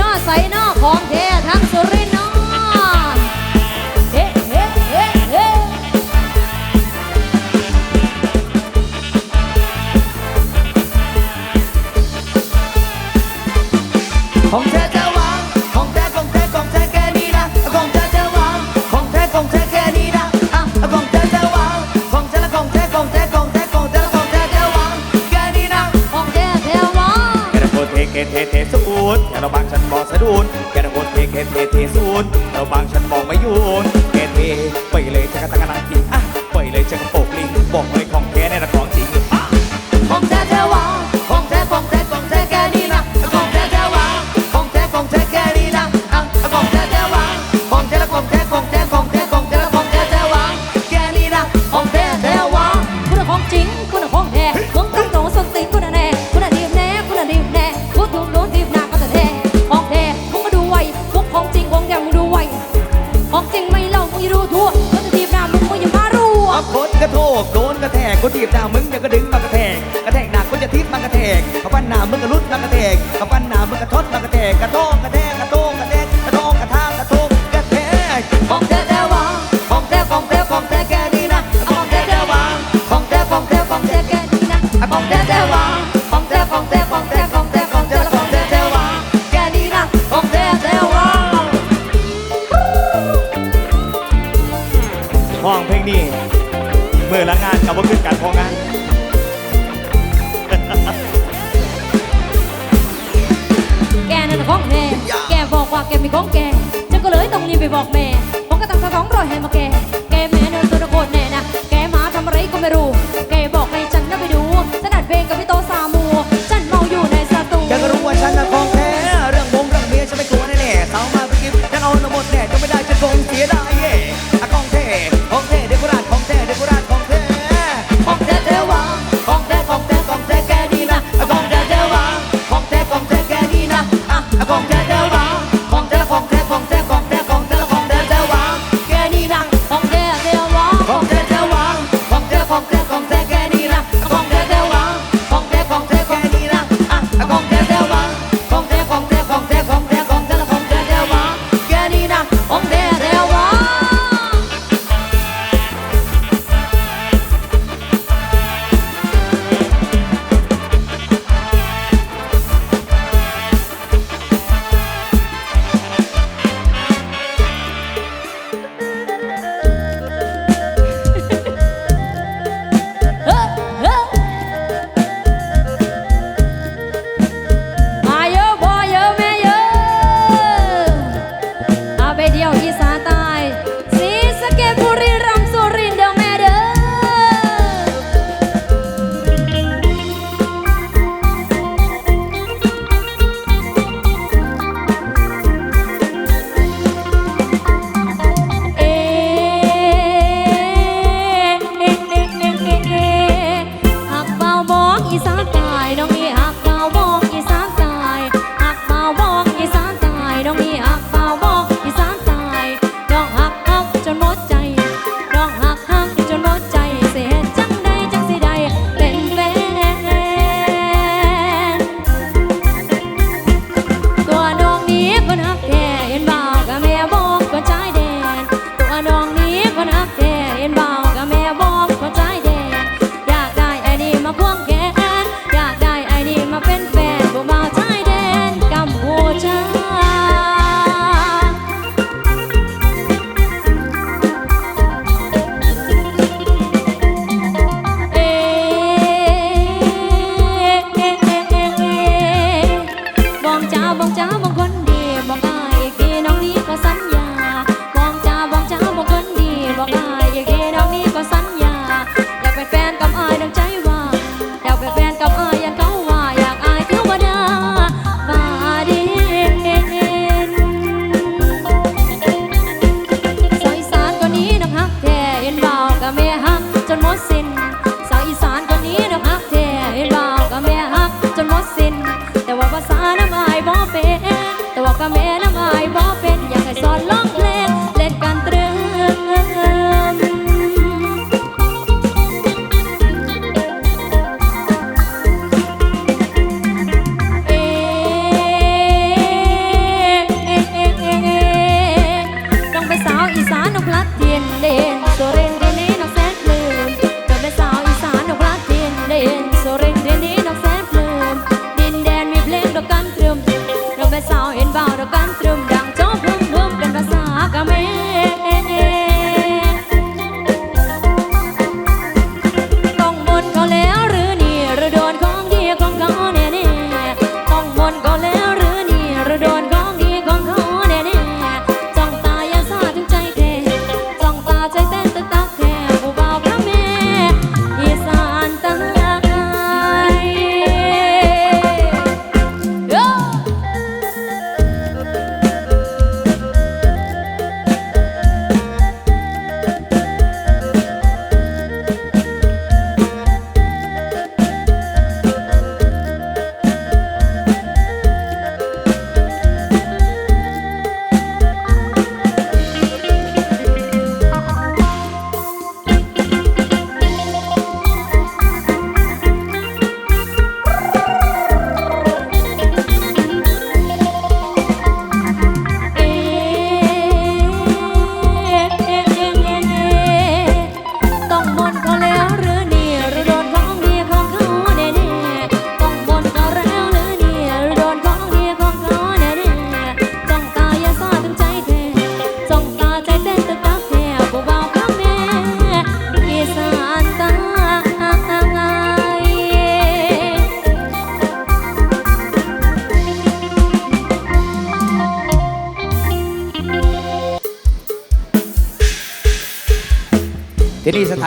นอใส่นอของเท ดแค่เราบางฉันบอกสะดุนแค่เราโคดเทเค่เทเทสูนเราบางฉันมองไม่ยุนเค่เทไปเลยจะกระตักกระนังกินอะไปเลยจะกระโปกลิงบอกเลย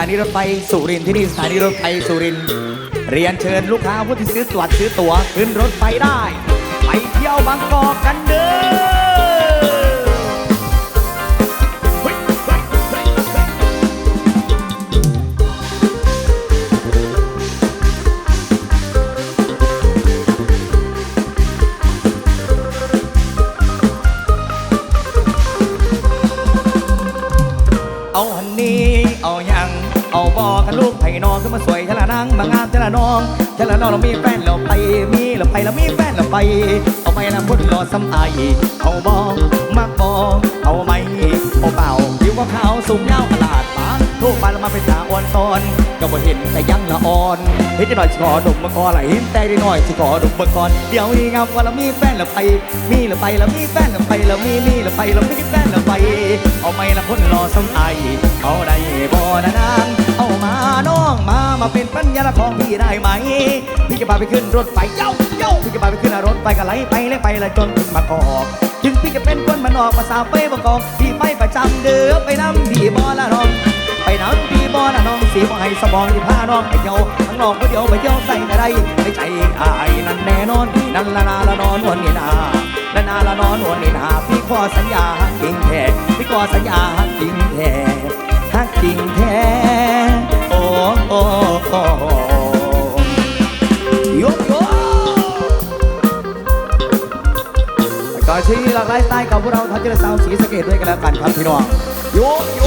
สถานีรถไฟสุรินทร์ที่นี่สถานีรถไฟสุรินทร์เรียนเชิญลูกค้าผู้ที่ซื้อตั๋วซื้อตั๋วขึ้นรถไฟได้ ไปเที่ยวบางกอกกันเด้อ นลูกไผ่นองขึ้นมาสวยทะละนางบางงามทะละน้องทะละน้องเรามีแฟนเราไปมีเราไปเรามีแฟนเราไป เอาไปนะพุ่นรอซ้ำไอายเอาบอกมักบอกเอาไหมเอาเปล่าผิวขาวสูงยาวตลาดปานทุกมาแล้วมาเป็นสาวอ่อนตอนก็บ่เห็นแต่ยังละอ่อนเฮ็ดจะหน่อยสิขอดมมาก่อนไหลเห็นแต่ได้หน่อยสิขอดมมาก่อนเดี๋ยวนี้งามว่าเรามีแฟนเราไป มีเราไปเรามีแฟนเราไปเรามีมีเราไปเราไม่มีแฟนเราไป เอาไม่ละคนรอซ้ำไอเอาได้บ่นะนาง มาน้องมามาเป็นปัญญาละของพี่ได้ไหม พี่จะพาไปขึ้นรถไฟเย้าเย้าพี่จะพาไปขึ้นรถไฟก็ไหลไปเลยไปเลยจนถึงบากอกถึงพี่จะเป็นคนมานนอกภาษาไปบกอกพี่ไปประจำเด้อไปน้ำพี่บ่ละน้อง ไปน้ำพี่บ่ละน้องสีบ่ให้สมองที่พาน้องไปเที่ยวทั้งน้องก็เดียวไปเที่ยวใส่กระไดในใจอายนั่นแน่นอนนั่นละนาละนอนวันนี้นาละนาละนอนวันนี้นาพี่ขอสัญญาจริงแท้พี่ขอสัญญาจริงแท้ฮักจริงแท้ พวกเราทัพเจริญสาวสีสะเกตด้วยกันแล้วกันครับพี่น้องโยโย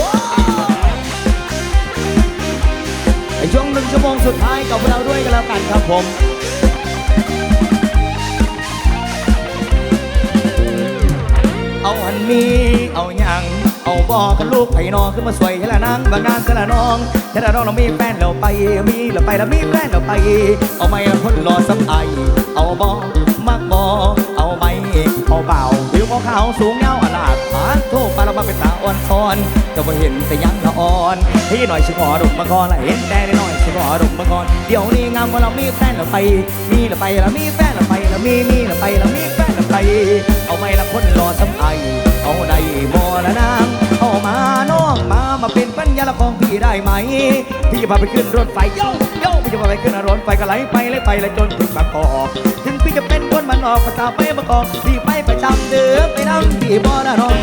ในช่วงหนึ่งชั่วโมงสุดท้ายกับพวกเราด้วยกันแล้วกันครับผมเอาอันนี้เอาอย่างเอาบอกกันลูกไผ่นอขึ้นมาสวยเทละนางบางงานเทละน้องเทละน้องเรามีแฟนเราไปมีเราไปแล้วมีแฟนเราไป เอาไม่ละคนรอสับไอเอาบอกมักบอก เอาไม่เอาเบาผิวขาวสูงยาวอลาดผานทษไปเรามาเป็นตาอ่อนซ้อนจะมาเห็นแต่ยังละอ่อนพี่หน่อยชิขอดุมมาก่อนละเห็นแต่ได้หน่อยชิขอดุมมาก่อนเดี๋ยวนี้งามว่าเรามีแฟนเราไป มีเราไปแล้วมีแฟนเราไปแล้วมีมีเราไปแล้วมีแฟนเราไป เอาไม่ละคนรอสับไอเอาได้บ่ละนางเอามาน้องมามาเป็นปัญญาละของพี่ได้ไหมพี่จะพาไปขึ้นรถไฟโยโย่ จะพาไปขึ้นรถไฟก็ไหลไปไหลไปไหลจนถึงบางกอกถึงพี่จะเป็นคนมันออกภาษาไปบางกอกพี่ไปประจำเด้อไปนั่งพี่บ่ละน้อง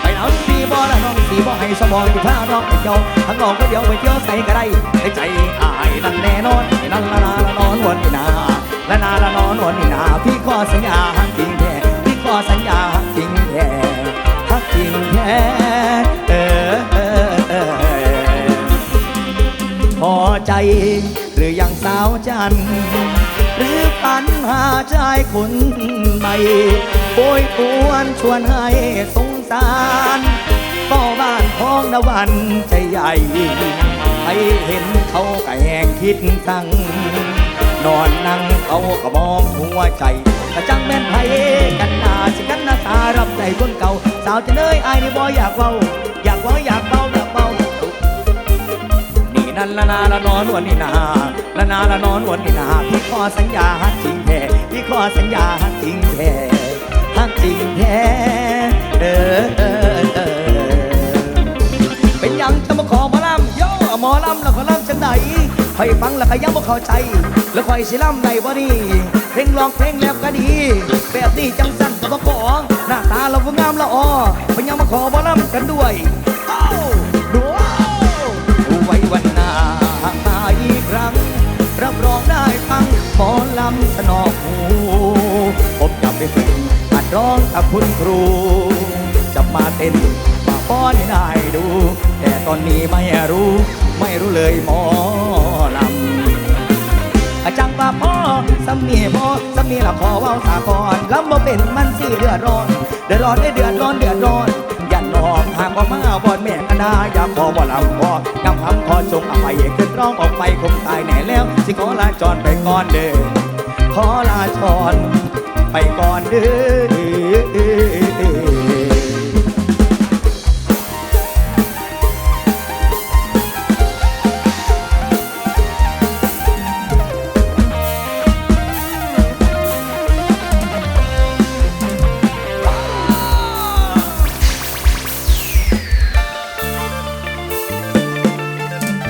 ไปนั่งพี่บ่ละน้องพี่บ่ให้สมองที่พาน้องไปเที่ยวทั้งน้องก็เดียวไปเที่ยวใส่ก็ได้ในใจอายนั่นแน่นอนนั่นละนาละนอนวนนี้นาละนาละนอนวนนี้นาพี่ขอสัญญาจริงแท้พี่ขอสัญญา น หรือปัญหาชายคนใหม่โอยปวนชวนให้สงสารก็บ้านของนวันใจใหญ่ให้เห็นเขาก็แหงคิดสั่งนอนนั่งเขาก็มองหัวใจกระจังแม่นไผกันนาสิกันนาตารับใจคนเก่า สาวจะเนยอายนี่บ่อยากเว้า อยากเว้าอยากเบาอยากเบานี่นั่นละนาละนอนวันนี้นา ละนาละนอนวันนี้นาพี่ขอสัญญาฮักจริงแท้พี่ขอสัญญาฮักจริงแท้ฮักจริงแท้เออเออเออเป็นยังจะมาขอหมอลำโย่หมอลำแล้วขอลำจังใดคอยฟังแล้วก็ยังบ่เข้าใจ แล้วคอยสิลำใดบ่นี่เพลงร้องเพลงแล้วก็ดี แบบนี้จังสั่นก็บ่ขอหน้าตาเราก็งามละอ้อเป็นยังมาขอหมอลำกันด้วยเอ้า อลำสนอกหูผมจะไปฝึกหัดร้องกับคุณครู จะมาเต้นมาป้อนให้ได้ดู แต่ตอนนี้ไม่รู้ ไม่รู้เลยหมอลำอาจังว่าพ่อสำเนีพ่อสำเนีละขอเว่าสาก่อนลำบ่เป็นมันสิเดือดร้อน เดือดร้อนได้เดือดร้อนเดือดร้อนอย่านองหากออกมาบอนแม่กันนาอย่าขอบ่ลำพอำขอจงอภัยขึ้นร้องออกไปคงตายแน่แล้ว สิขอลาจนไปก่อนเด้อขอลาจนไปก่อนเด้อ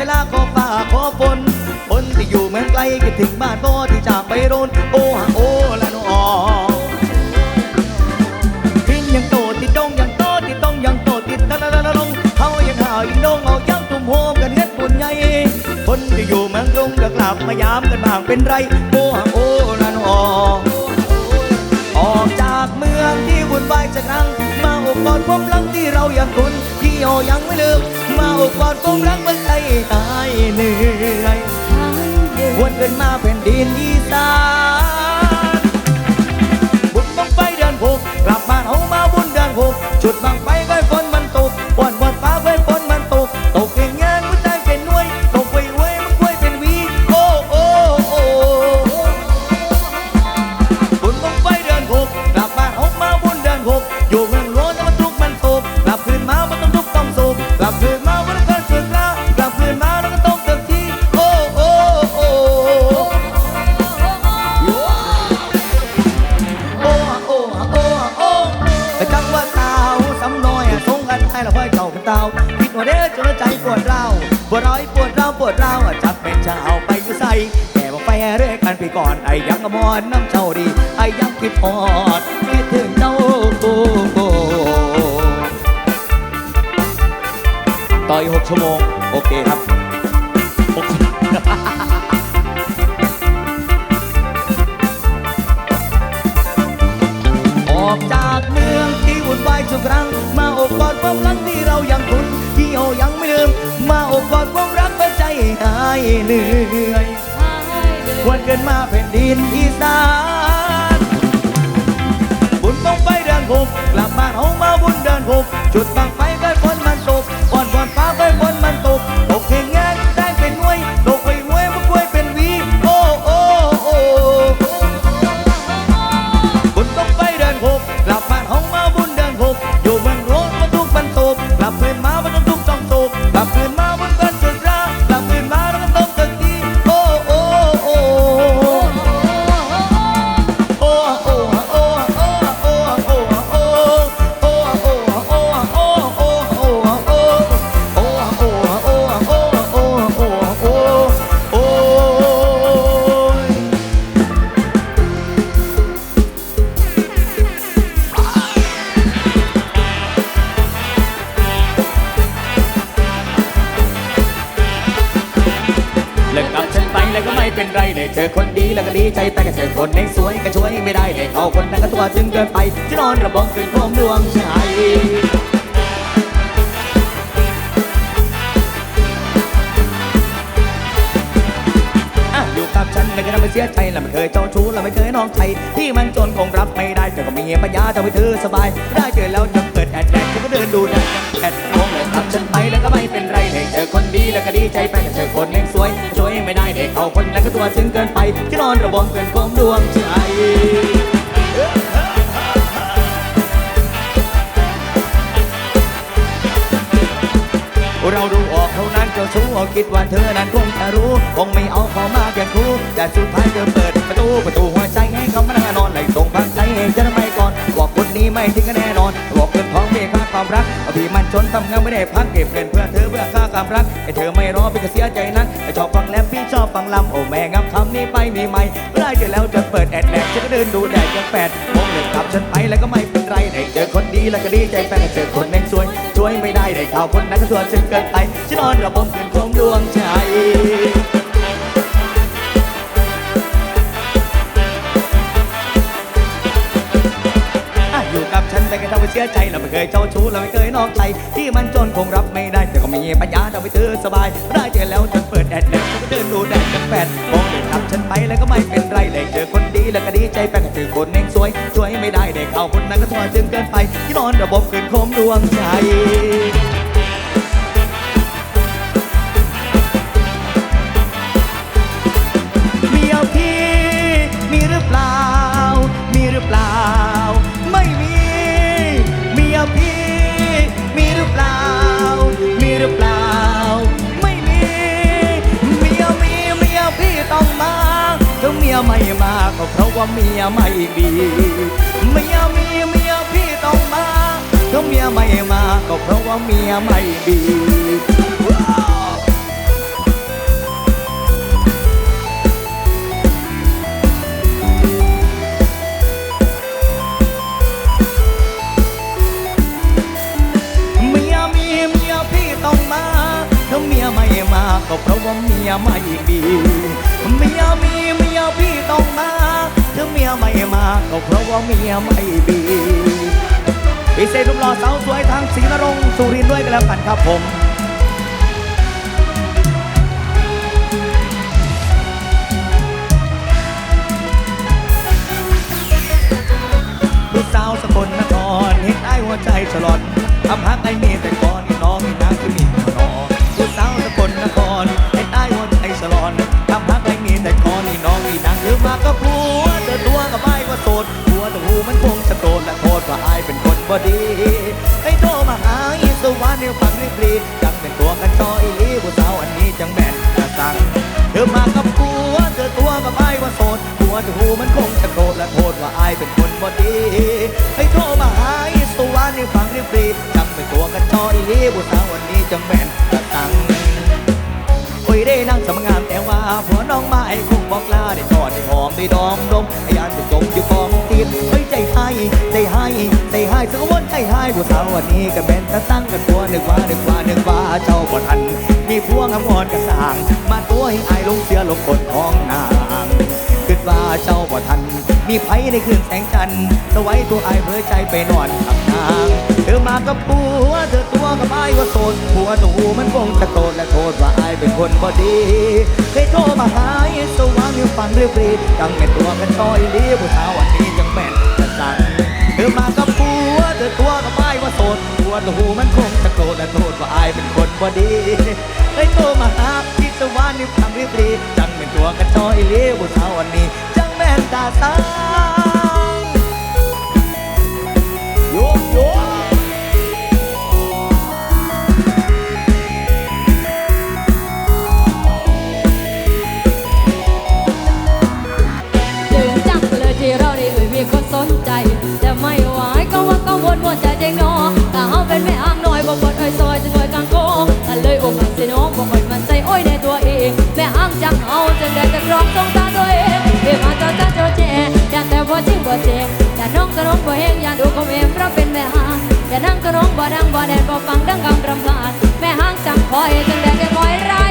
วลาขอฝ่าขอฝนคนที่อยู่เมืองไกลคิดถึงบ้านพ่อที่จากไปโรนโอ้ฮโอ้ละนอขึ้นยังโตติดดงยังโตติดดงยังโตติดตะละละลงเฮายังหาวยังดงเอาเจ้ตุ่มโฮมกันเน็ดปนใหญ่คนที่อยู่เมืองกรุงก็กลับมายามกันบางเป็นไรโอ้ฮะโอ้ละนอออกจากเมืองที่วุ่นวายจะครั้งมาอบกอดความลังที่เรายังคุ้นที่เอยังไม่เลิก มาอกกอดความรักมันใจตายเหนื่อยวนเกินมาแผ่นดินอีสานบุญบังไฟเดือนหกกลับบ้านเอามาบุญเดือนหกจุดบังไฟก้อยฝ เหนื่อยควรเกิดมาแผ่นดินอีสานบุญต้องไปเดินหกกลับบ้านเฮามาบุญเดินหกจุดตั้ง สียใจแล้วไม่เคยเจ้าชู้แล้วไม่เคยน้องใจที่มันจนคงรับไม่ได้แต่ก็มีปัญญาทำให้เธอสบาย ได้เจอแล้วจะเปิดแอดแอดฉันก็เดินดูดันแอดมองเลยทำฉันไปแล้วก็ไม่เป็นไรเลยเจอคนดีแล้วก็ดีใจไปแต่เจอคนเองสวยช่วยไม่ได้เด็กเอาคนนั้นก็ตัวซึ้งเกินไปที่นอนระบมเกินความดวงใจเราดู จ้าชู้คิดว่าเธอนั้นคงจะรู้คงไม่เอาเขามาแก่ครูแต่สุดท้ายเธอเปิดประตูประตูหัวใจให้เขามานั่นอนไหลส่งพักใจให้ฉันไม่ก่อนบอกคนนี้ไม่ทิ้งกันแน่นอนบอกเงินทองไม่ค่าความรักเอาพี่มันจนทำงานไม่ได้พักเก็บเงินเพื่อเธอเพื่อค่าความรักไอ้เธอไม่รอพี่ก็เสียใจนักไอ้ชอบฟังแลมพี่ชอบฟังลำโอ้แม่งับคำนี้ไปมีไหมได้เจอแล้วจะเปิดแอดแลกฉันก็เดินดูแดดยังแปดมองเด็กกลับฉันไปแล้วก็ไม่เป็นไรได้เจอคนดีแล้วก็ดีใจแฟนเจอคนแม่งสวย ช่วยไม่ได้ได้ข่าวคนนั้นก็ตัวจึงเกินไปฉันนอนระบมคืนคงดวงใจอยู่กับฉันแต่ก็ทำให้เสียใจเราไม่เคยเจ้าชู้เราไม่เคยนอกใจที่มันจนคงรับไม่ได้ แต่ก็มีปัญญาทำให้เธอสบายได้เจอแล้วจนเปิดแอดแดกฉันก็เดินดูแดดกันแปดมองเด็กขับฉันไปแล้วก็ไม่เป็นไรเลยเจอคนดีแล้วก็ดีใจแฟนก็เจอคนเองสวยช่วยไม่ได้เด็กเอาคนนั้นก็ทั่วจึงเกินไป ที่นอนระบบเกินคมดวงใจมีเอาพี่มีหรือเปล่า มีหรือเปล่า ไม่มีมีเอาพี่มีหรือเปล่า มีหรือเปล่า ไม่มีมีเอามีมีเอาพี่ต้องมาถ้าเมียไม่มาก็เพราะว่าเมียไม่ดีเมียมี ยไม่มาก็เพราะว่าเมียไม่ดีเมียเมียพี่ต้องมาถ้าเมียไม่มาก็เพราะว่าเมียไม่ดีเมียมีเมียพี่ต้องมาถ้าเมียไม่มา ก็เพราะว่าเมียไม่ดี พิเศษลุมหล่อสาวสวยทางศรีนรงสุรินด้วยกันแล้วกันครับผมลูกสาวสกลนครเห็นได้หัวใจฉลอดทำฮักไอ้มีแต่ก่อนนี่น้องนี่นางที่มี หูมันคงจะโกรธและโทษว่าไอ้เป็นคนบ่ดีให้โทรมาหาอีสวรรค์นี่ฟังรีบรีจังเป็นตัวกันจอยลีผู้สาวันนี้จังแม่นจะสั่งโอ้ยได้นั่งสมงามแต่ว่าผัวน้องมาไอ้คงบอกลาได้กอดได้หอมได้ดอมดมไอ้ยานถูกจมอยู่กองตีนเฮ้ยใจให้ใจให้ใจให้สักวันใจให้ผู้สาววันนี้ก็เป็นตะตั้งกันตัวนึกว่านึกว่านึกว่าเจ้าบ่ทัน มีพวงอมรกระสาง มาตัวให้อายลงเสียลงคนของนา ว่าเจ้าบ่ทัน มีไผในคืนแสงจันทร์สไว้ตัวอายเพื่อใจไปนอนกับนาง เธอมากับผัวเธอตัวกับอายว่าโสดผัวตัวหูมันคงจะโกรธและโทษว่าอายเป็นคนบ่ดี เคยโทรมาหาสว่างอยู่ฟังเรียบรีจังเป็นตัวกันชอยลีผู้สาววันนี้จังแม่นจะสั่งเธอมากับผัวเธอตัวกับอายว่าโสดผัวตัวหูมันคงจะโกรธและโทษว่าอายเป็นคนบ่ดีเคยโทรมาหา สว่างอยู่ฟังเรีบรีจังเป็นตัวกันชอยเลีผู้สาววันนี้ จังแม่นตาสา บ่จริงบ่จริงอย่าน้องกระน้องบ่เฮงอย่าดูก็เองเพราะเป็นแม่ห้างอย่านั่งกระน้องบ่ดังบ่แดนบ่ฟังดังกำรำคาญแม่ห้างจังคอยจึงได้แต่คอยราย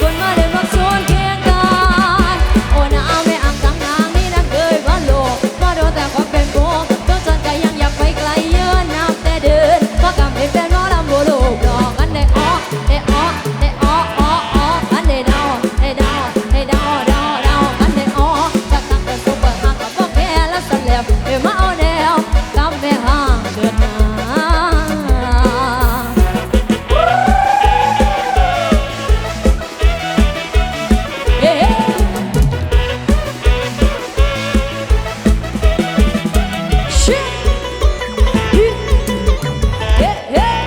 ตีวา